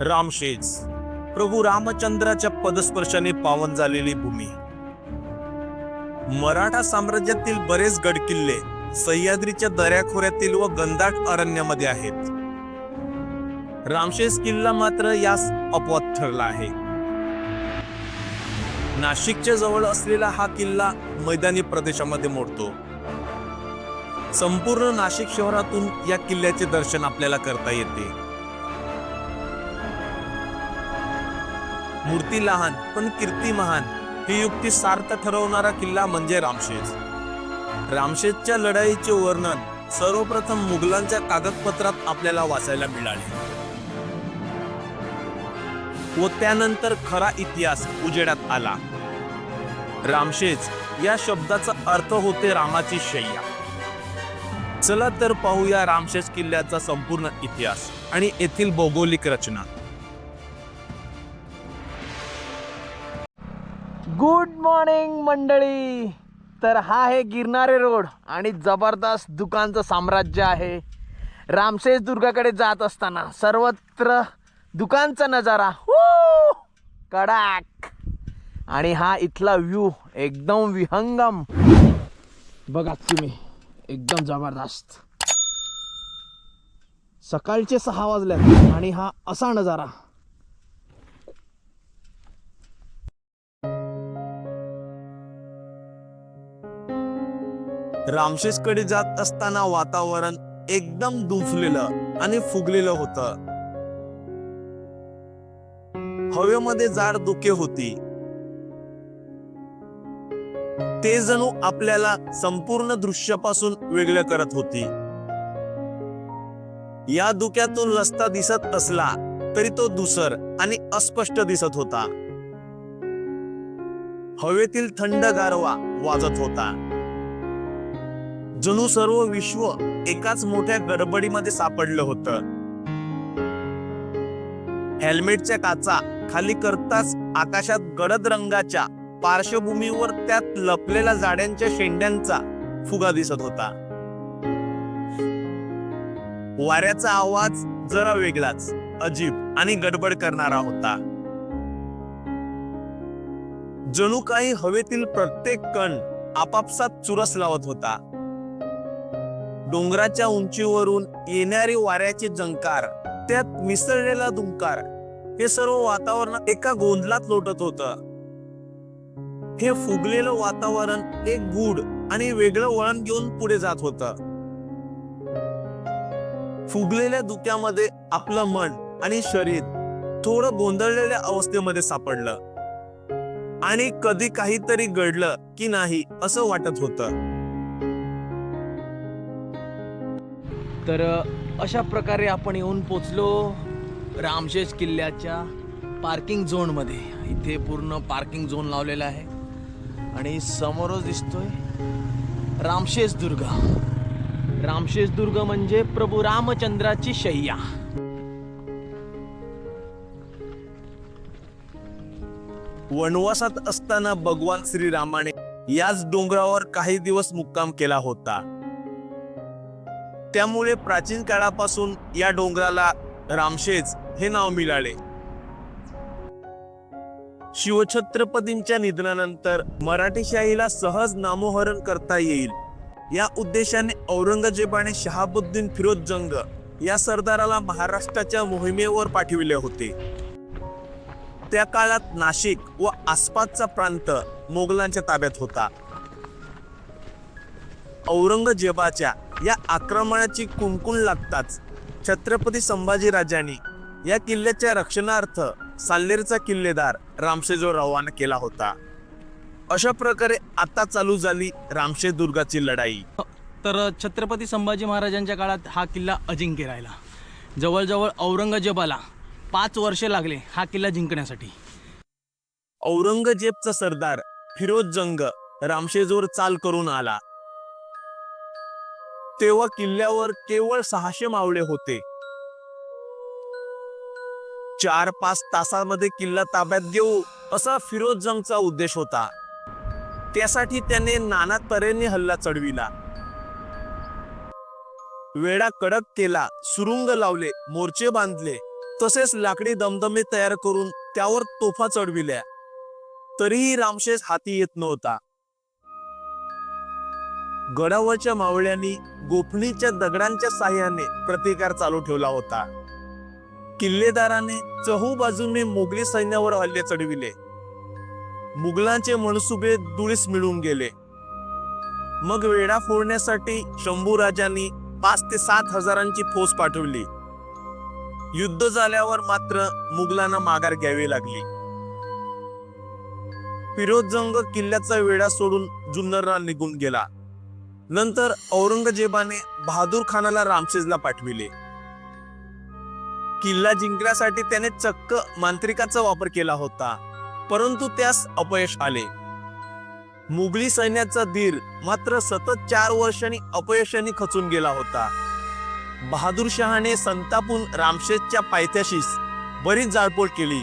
रामशेज प्रभू रामचंद्राच्या पदस्पर्शाने पावन झालेली भूमी. मराठा साम्राज्यातील बरेच गडकिल्ले सह्याद्रीच्या दऱ्याखोऱ्यातील व गंधाट अरण्यामध्ये आहेत. रामशेज किल्ला मात्र यास अपवाद ठरला आहे. नाशिकच्या जवळ असलेला हा किल्ला मैदानी प्रदेशामध्ये मोडतो. संपूर्ण नाशिक शहरातून या किल्ल्याचे दर्शन आपल्याला करता येते. मूर्ती लहान पण कीर्ती महान. ही युक्ती सार्थ ठरवणारा किल्ला म्हणजे रामशेज. रामशेजच्या लढाईचे वर्णन सर्वप्रथम मुघलांच्या कागदपत्रात आपल्याला वाचायला मिळाले. व त्यानंतर खरा इतिहास उजेडात आला. रामशेज या शब्दाचा अर्थ होते रामाची शय्या चला तर पाहूया रामशेज किल्ल्याचा संपूर्ण इतिहास आणि येथील भौगोलिक रचना. गुड मॉर्निंग मंडळी. तर हा आहे गिरणारे रोड आणि जबरदस्त दुकानचं साम्राज्य आहे. रामशेष दुर्गाकडे जात असताना सर्वत्र दुकानचा नजारा. हो! कडाक. आणि हा इथला व्ह्यू एकदम विहंगम. बघा तुम्ही एकदम जबरदस्त. सकाळचे सहा वाजल्यात आणि हा असा नजारा. रामशेषकडे जात असताना वातावरण एकदम दुफलेलं आणि फुगलेलं होतं. हवेमध्ये जाड दुखे होती. ते जणू आपल्याला संपूर्ण दृश्यापासून वेगळं करत होती. या धुक्यातून रस्ता दिसत असला तरी तो दुसर आणि अस्पष्ट दिसत होता. हवेतील थंड गारवा वाजत होता. जणू सर्व विश्व एकाच मोठ्या गडबडीमध्ये सापडलं होतं. हेल्मेटच्या काचा खाली करताच आकाशात गडद रंगाच्या पार्श्वभूमीवर त्यात लपलेल्या जाड्यांच्या शेंड्यांचा फुगा दिसत होता. वाऱ्याचा आवाज जरा वेगळाच अजीब आणि गडबड करणारा होता. जणू काही हवेतील प्रत्येक कण आपापसात चुरस लावत होता. डोंगराच्या उंचीवरून येणारी वाऱ्याचे जंकार त्यात मिसळलेला दुंकार हे सर्व वातावरण एका गोंधळात लोटत होत. हे फुगलेलं वातावरण एक गूढ आणि वेगळं वळण घेऊन पुढे जात होत. फुगलेल्या दुख्यामध्ये आपलं मन आणि शरीर थोडं गोंधळलेल्या अवस्थेमध्ये सापडलं. आणि कधी काहीतरी घडलं की नाही असं वाटत होतं. तर अशा प्रकारे आपण येऊन पोचलो रामशेष किल्ल्याच्या पार्किंग झोनमध्ये इथे पूर्ण पार्किंग झोन लावलेला आहे. आणि समोरच दिसतोय रामशेष दुर्ग. रामशेष दुर्ग म्हणजे प्रभू रामचंद्राची शय्या वनवासात असताना भगवान श्रीरामाने याच डोंगरावर काही दिवस मुक्काम केला होता. त्यामुळे प्राचीन काळापासून या डोंगराला रामशेज हे नाव मिळाले. शिवछत्रपतींच्या निधनानंतर मराठीशाहीला सहज नामोहरण करता येईल. या उद्देशाने औरंगजेबाने शहाबुद्दीन फिरोज जंग या सरदाराला महाराष्ट्राच्या मोहिमेवर पाठविले होते. त्या काळात नाशिक व आसपासचा प्रांत मोगलांच्या ताब्यात होता. औरंगजेबाच्या या आक्रमणाची कुणकुण लागताच छत्रपती संभाजी राजांनी या किल्ल्याच्या रक्षणार्थ साल्लेरचा किल्लेदार रामशेजवर रवाना केला होता. अशा प्रकारे आता चालू झाली रामशेज दुर्गाची लढाई. तर छत्रपती संभाजी महाराजांच्या काळात हा किल्ला अजिंक्य राहिला. जवळजवळ औरंगजेबाला पाच वर्षे लागले हा किल्ला जिंकण्यासाठी. औरंगजेबचा सरदार फिरोज जंग रामशेजवर चाल करून आला. तेव्हा किल्ल्यावर केवळ सहाशे मावळे होते. चार पाच तासामध्ये किल्ला ताब्यात घेऊ असा फिरोज जंगचा उद्देश होता. त्यासाठी त्याने नाना तऱ्हेने हल्ला चढविला. वेडा कडक केला सुरुंग लावले मोर्चे बांधले तसेच लाकडी दमदमे तयार करून त्यावर तोफा चढविल्या. तरीही रामशेष हाती येत नव्हता. गडावरच्या मावळ्यांनी गोफणीच्या दगडांच्या साह्याने प्रतिकार चालू ठेवला होता. किल्लेदाराने चहू बाजूने मोगली सैन्यावर हल्ले चढविले. मुघलांचे मनसुबे दुळीस मिळून गेले. मग वेढा फोडण्यासाठी शंभू राजांनी पाच ते सात हजारांची फौज पाठवली. युद्ध झाल्यावर मात्र मुघलांना माघार घ्यावी लागली. फिरोजंग किल्ल्याचा वेढा सोडून जुन्नरला निघून गेला. नंतर औरंगजेबाने बहादूर खानाला रामशेजला पाठविले. किल्ला जिंकण्यासाठी त्याने चक्क मांत्रिकाचा वापर केला होता परंतु त्यास अपयश आले. मुघली सैन्याचा धीर मात्र सतत चार वर्षांनी अपयशाने खचून गेला होता. बहादूर शहाने संतापून रामशेजच्या पायथ्याशीच बरीच जाळपोळ केली.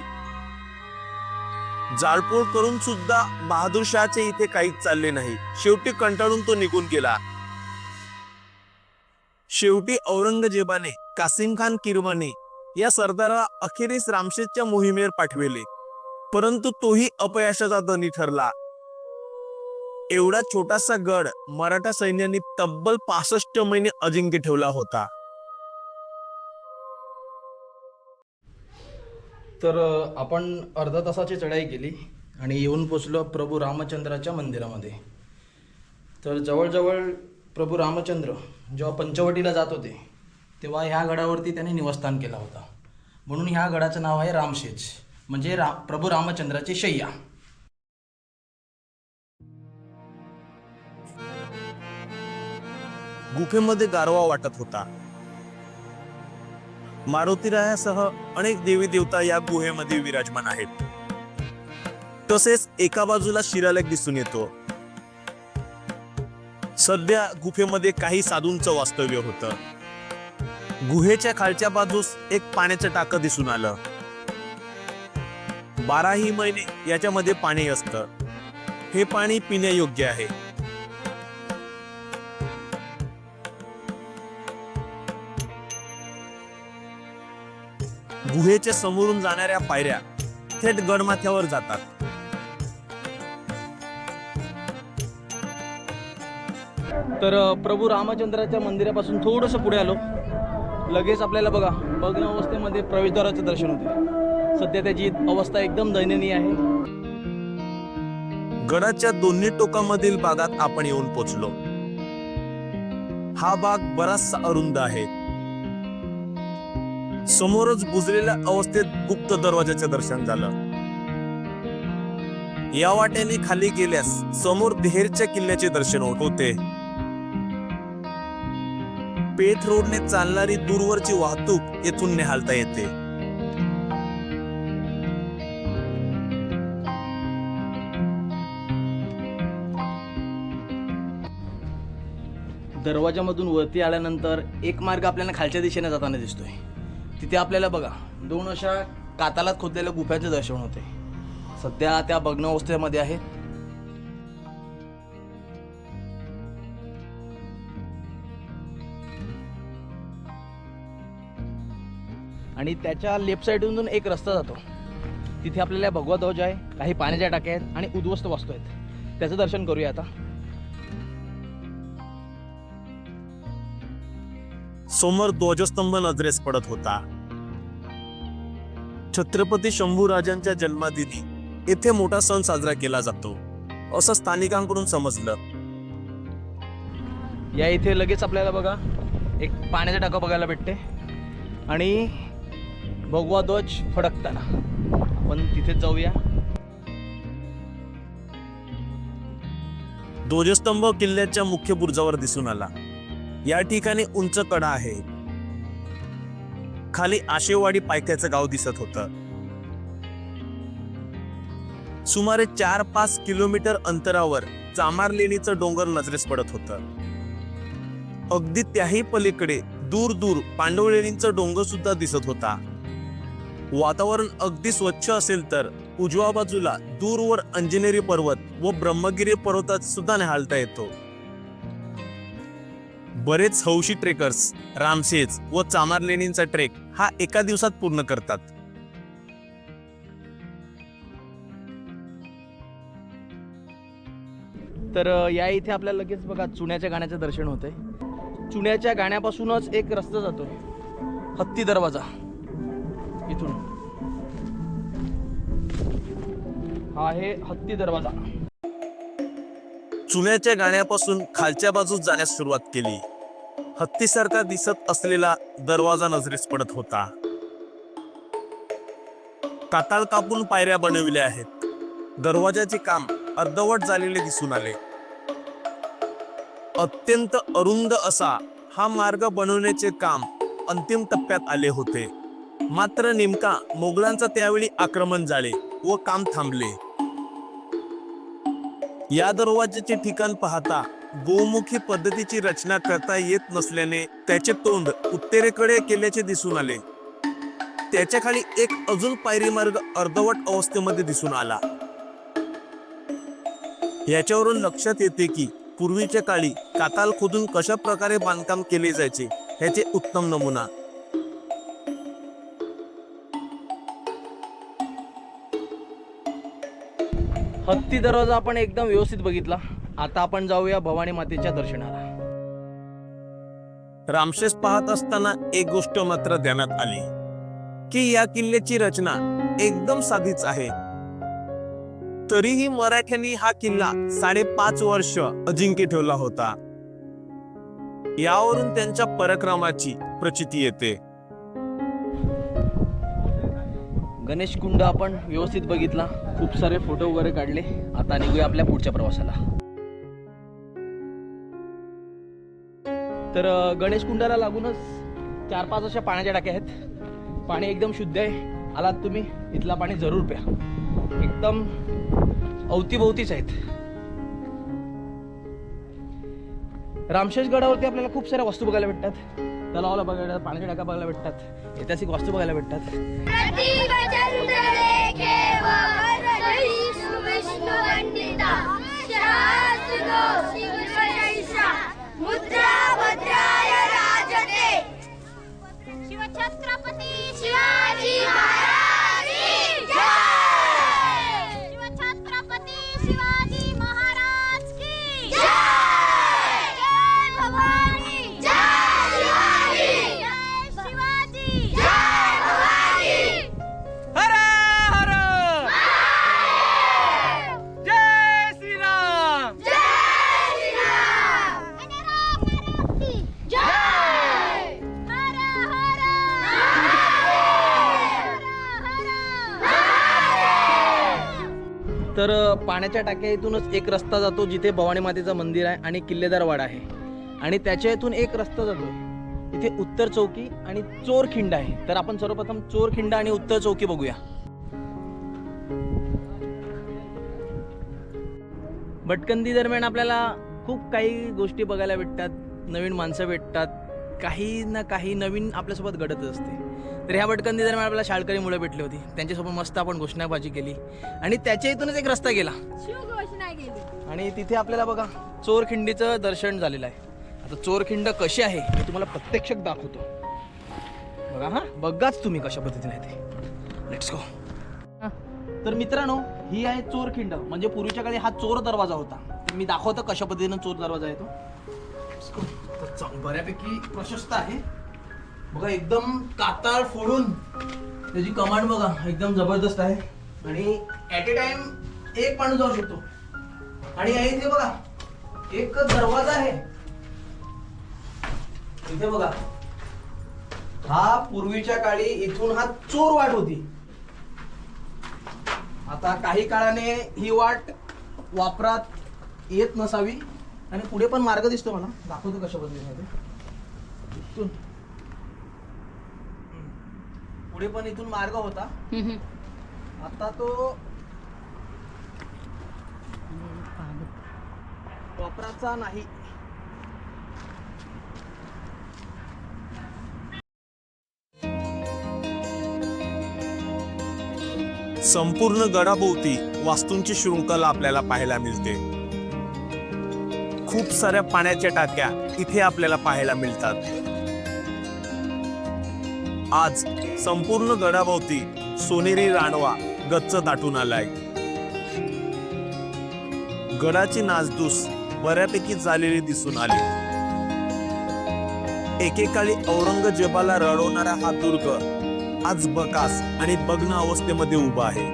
जाळपोळ करून सुद्धा बहादूर शहाचे इथे काहीच चालले नाही. शेवटी कंटाळून तो निघून गेला. शेवटी औरंगजेबाने कासिम खान किरवाने या सरदाराला अखेरीस रामशेदच्या मोहिमेवर पाठविले. परंतु तोही अपयशाचा धनी ठरला. एवढा छोटासा गड मराठा सैन्याने तब्बल पासष्ट महिने अजिंक्य ठेवला होता. तर आपण अर्धा तासाची चढाई केली आणि येऊन पोचलो प्रभू रामचंद्राच्या मंदिरामध्ये. तर जवळजवळ प्रभू रामचंद्र जेव्हा पंचवटीला जात होते तेव्हा ह्या गडावरती त्याने निवासस्थान केला होता. म्हणून ह्या गडाचं नाव आहे रामशेज म्हणजे रा प्रभू रामचंद्राची शय्या. गुफेमध्ये गारवा वाटत होता. मारुतीरायासह अनेक देवी देवता या गुहेमध्ये विराजमान आहेत. तसेच एका बाजूला शिलालेख दिसून येतो. सध्या गुफेमध्ये काही साधूंचं वास्तव्य होतं. गुहेच्या खालच्या बाजूस एक पाण्याचं टाकं दिसून आलं. बाराही महिने याच्यामध्ये पाणी असतं. हे पाणी पिण्यायोग्य आहे. गुहेच्या समोरून जाणाऱ्या पायऱ्या थेट गडमाथ्यावर जातात. तर प्रभू रामचंद्राच्या मंदिरापासून थोडंसं पुढे आलो. लगेच आपल्याला बघा भग्न अवस्थेमध्ये प्रवेशद्वाराचं दर्शन होते. सध्या त्याची अवस्था एकदम दयनीय आहे. गडाच्या दोन्ही टोकामधील भागात आपण येऊन पोचलो. हा भाग बराचसा अरुंद आहे. समोरच बुजलेल्या अवस्थेत गुप्त दरवाजाचे दर्शन झालं. या वाट्याने खाली गेल्यास समोर देहेरच्या किल्ल्याचे दर्शन होते पेठ रोडने चालणारी दूरवरची वाहतूक येथून निहालता येते. दरवाजामधून वरती आल्यानंतर एक मार्ग आपल्याला खालच्या दिशेने जाताना दिसतोय. तिथे आपल्याला बघा दोन अशा कातालात खोदलेल्या गुफ्याचे दर्शन होते. सध्या त्या भग्न अवस्थेमध्ये आहेत. आणि त्याच्या लेफ्ट साईडमधून एक रस्ता जातो. तिथे आपल्याला भगवा ध्वज आहे काही पाण्याच्या टाक्या आहेत आणि उद्ध्वस्त वस्तू आहेत. त्याचं दर्शन करूया आता. समोर ध्वजस्तंभ नजरेस पडत होता. छत्रपती शंभू राजांच्या जन्मादिनी येथे मोठा सण साजरा केला जातो. असं स्थानिकांकडून समजलं. या इथे लगेच आपल्याला बघा एक पाण्याचा टाका बघायला भेटते. आणि भगवा ध्वज फडकताना. आपण तिथेच जाऊया. ध्वजस्तंभ किल्ल्याच्या मुख्य बुरुजावर दिसून आला. या ठिकाणी उंच कडा आहे. खाली आशेवाडी पायथ्याचं गाव दिसत होतं. सुमारे चार पाच किलोमीटर अंतरावर चामार लेणीचं डोंगर नजरेस पडत होतं. अगदी त्याही पलीकडे दूर दूर पांडवलेणीचं डोंगर सुद्धा दिसत होता. वातावरण अगदी स्वच्छ असेल तर उजव्या बाजूला दूरवर अंजनेरी पर्वत व ब्रह्मगिरी पर्वतात सुद्धा निहाळता येतो. बरेच हौशी ट्रेकर्स रामशेज व चामारलेणींचा ट्रेक हा एका दिवसात पूर्ण करतात. तर या इथे आपल्याला लगेच बघा चुन्याच्या गाण्याचं दर्शन होतंय. चुन्याच्या गाण्यापासूनच एक रस्ता जातोय. हत्ती दरवाजा. इथून. हा आहे हत्ती दरवाजा. चुन्याच्या गाण्यापासून खालच्या बाजूस जाण्यास सुरुवात केली. हत्तीसारखा दिसत असलेला दरवाजा नजरेस पडत होता. काताळ कापून पायऱ्या बनविल्या आहेत. दरवाजाचे काम अर्धवट झालेले दिसून आले. अत्यंत अरुंद असा हा मार्ग बनवण्याचे काम अंतिम टप्प्यात आले होते. मात्र नेमका मोगलांचा त्यावेळी आक्रमण झाले व काम थांबले. या दरवाजाचे ठिकाण पाहता गोमुखी पद्धतीची रचना करता येत नसल्याने त्याचे तोंड उत्तरेकडे केल्याचे दिसून आले. त्याच्याखाली एक अजून पायरी मार्ग अर्धवट अवस्थेमध्ये दिसून आला. याच्यावरून लक्षात येते की पूर्वीच्या काळी काताल खोदून कशा प्रकारे बांधकाम केले जायचे ह्याचे उत्तम नमुना. हत्ती दरवाजा आपण एकदम व्यवस्थित बघितला. आता आपण जाऊया भवानी मातेच्या दर्शनाला. रामशेस पाहत असताना एक गोष्ट मात्र ध्यानात आली की या किल्ल्याची रचना एकदम साधीच आहे. तरीही मराठ्यांनी हा किल्ला साडेपाच वर्ष अजिंक्य ठेवला होता. यावरून त्यांच्या पराक्रमाची प्रचिती येते. गणेश कुंड आपण व्यवस्थित बघितला. खूप सारे फोटो वगैरे काढले. आता निघूया आपल्या पुढच्या प्रवासाला. तर गणेश कुंडाला लागूनच चार पाच अशा पाण्याच्या टाक्या आहेत. पाणी एकदम शुद्ध आहे. आलात तुम्ही इथला पाणी जरूर प्या. एकदम अवतीभोवतीच आहेत. रामशेष गडावरती आपल्याला खूप साऱ्या वस्तू बघायला भेटतात. तलावाला बघायला पाण्याच्या टाका बघायला भेटतात. ऐतिहासिक वस्तू बघायला भेटतात. मुद्रा भद्राय राजते. शिवछत्रपती शिवाजी महाराज. तर पाण्याच्या टाक्या इथूनच एक रस्ता जातो जिथे भवानी मातेचं मंदिर आहे आणि किल्लेदारवाडा आहे. आणि त्याच्या इथून एक रस्ता जातो. इथे उत्तर चौकी आणि चोरखिंड आहे. तर आपण सर्वप्रथम चोरखिंड आणि उत्तर चौकी बघूया. भटकंदी दरम्यान आपल्याला खूप काही गोष्टी बघायला भेटतात नवीन माणसं भेटतात. काही ना काही नवीन आपल्यासोबत घडत असते. तर ह्या भटकंदी दरम्यान आपल्याला शाळकरी मुलं भेटली होती. त्यांच्यासोबत मस्त आपण घोषणाबाजी केली. आणि त्याच्या इथूनच एक रस्ता गेला. आणि तिथे आपल्याला बघा चोरखिंडीचं दर्शन झालेलं आहे. आता चोरखिंड कशी आहे मी तुम्हाला प्रत्यक्षात दाखवतो. बघा हा? बघाच तुम्ही कशा पद्धतीने ते. लेट्स गो तर मित्रांनो ही आहे चोरखिंड. म्हणजे पूर्वीच्या काळी हा चोर दरवाजा होता. मी दाखवतो कशा पद्धतीनं चोर दरवाजा आहे तो. बऱ्यापैकी प्रशस्त आहे. बघा एकदम काताळ फोडून त्याची कमांड बघा एकदम जबरदस्त आहे. आणि ऍट ए टाइम एक माणूस जाऊ शकतो. आणि या इथे बघा एक दरवाजा आहे. इथे बघा हा पूर्वीच्या काळी इथून हा चोर वाट होती. आता काही काळाने ही वाट वापरात येत नसावी. आणि पुढे पण मार्ग दिसतो मला. दाखवतो कशा पद्धतीने इथून. पुढे पण इथून मार्ग होता. आता तो वापराचा नाही. संपूर्ण गडाभोवती वास्तूंची शृंखला आपल्याला पाहायला मिळते. खूप साऱ्या पाण्याच्या टाक्या इथे आपल्याला पाहायला मिळतात. आज संपूर्ण गडाभोवती सोनेरी रानवा गच्च दाटून आलाय. गडाची नासधूस बऱ्यापैकी झालेली दिसून आली. एकेकाळी औरंगजेबाला रडवणारा हा दुर्ग आज बकास आणि भग्न अवस्थेमध्ये उभा आहे.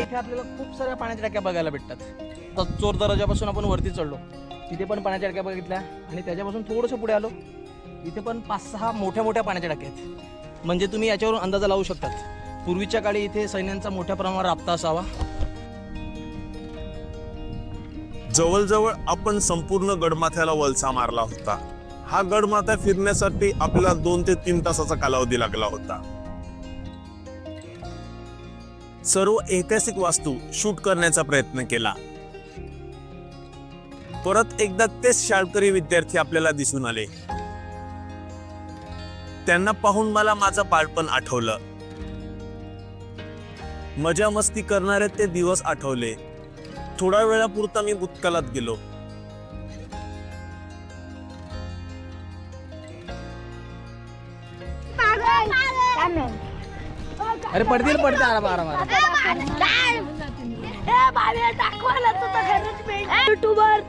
इथे आपल्याला खूप साऱ्या पाण्याच्या टाक्या बघायला भेटतात. चोर दरवाजापासून आपण वरती चढलो. तिथे पण पाण्याच्या टाक्या बघितल्या. आणि त्याच्यापासून थोडंसं पुढे आलो. इथे पण पाच सहा मोठ्या मोठ्या पाण्याच्या टाक्या आहेत. म्हणजे तुम्ही याच्यावरून अंदाजा लावू शकतात. पूर्वीच्या काळी इथे सैन्यांचा मोठ्या प्रमाणावर राबता असावा. जवळजवळ आपण संपूर्ण गडमाथ्याला वलसा मारला होता. हा गडमाथा फिरण्यासाठी आपल्याला दोन ते तीन तासाचा कालावधी लागला होता. सर्व ऐतिहासिक वास्तू शूट करण्याचा प्रयत्न केला. परत एकदा तेच शाळकरी विद्यार्थी आपल्याला दिसून आले. त्यांना पाहून मला माझं बालपण आठवलं. मजा मस्ती करणारे ते दिवस आठवले. थोड्या वेळापुरता मी भूतकाळात गेलो. अरे पडतील पडते आराम आराम आराम. युट्यूबर.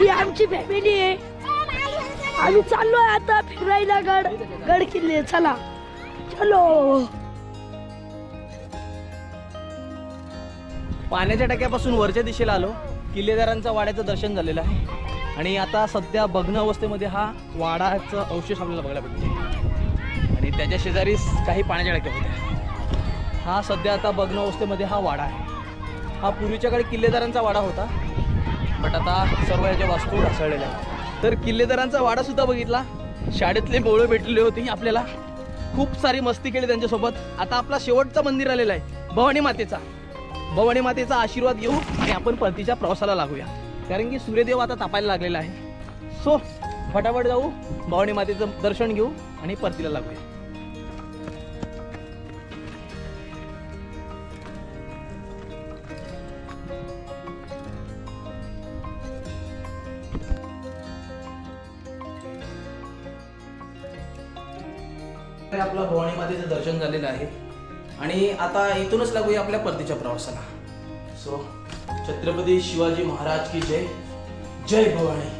ही आमची फॅमिली आहे. आम्ही चाललोय आता फिरायला गड गड किल्ले चला. चलो. पाण्याच्या टाक्यापासून वरच्या दिशेला आलो. किल्लेदारांचा वाड्याचं दर्शन झालेलं आहे. आणि आता सध्या भग्न अवस्थेमध्ये हा वाडाचा अवशेष आपल्याला बघायला भेटतो आणि त्याच्या शेजारीच काही पाण्याच्या टाक्या होत्या. हा सध्या आता भग्न अवस्थेमध्ये हा वाडा आहे. हा पूर्वीच्या काळी किल्लेदारांचा वाडा होता. बट आता सर्व याच्या वास्तू ढासळलेल्या आहेत. तर किल्लेदारांचा वाडा सुद्धा बघितला. शाळेतले बोळे भेटलेले होते आपल्याला. खूप सारी मस्ती केली त्यांच्यासोबत. आता आपला शेवटचा मंदिर आलेला आहे भवानी मातेचा. भवानी मातेचा आशीर्वाद घेऊ आणि आपण परतीच्या प्रवासाला लागूया. कारण की सूर्यदेव आता तापायला लागलेला आहे. सो फटाफट जाऊ भवानी मातेचं दर्शन घेऊ आणि परतीला लागूया. झालेलं आहे. आणि आता इथूनच लागूया आपल्या परतीच्या प्रवासाला. सो छत्रपती शिवाजी महाराज की जय. जय भवानी.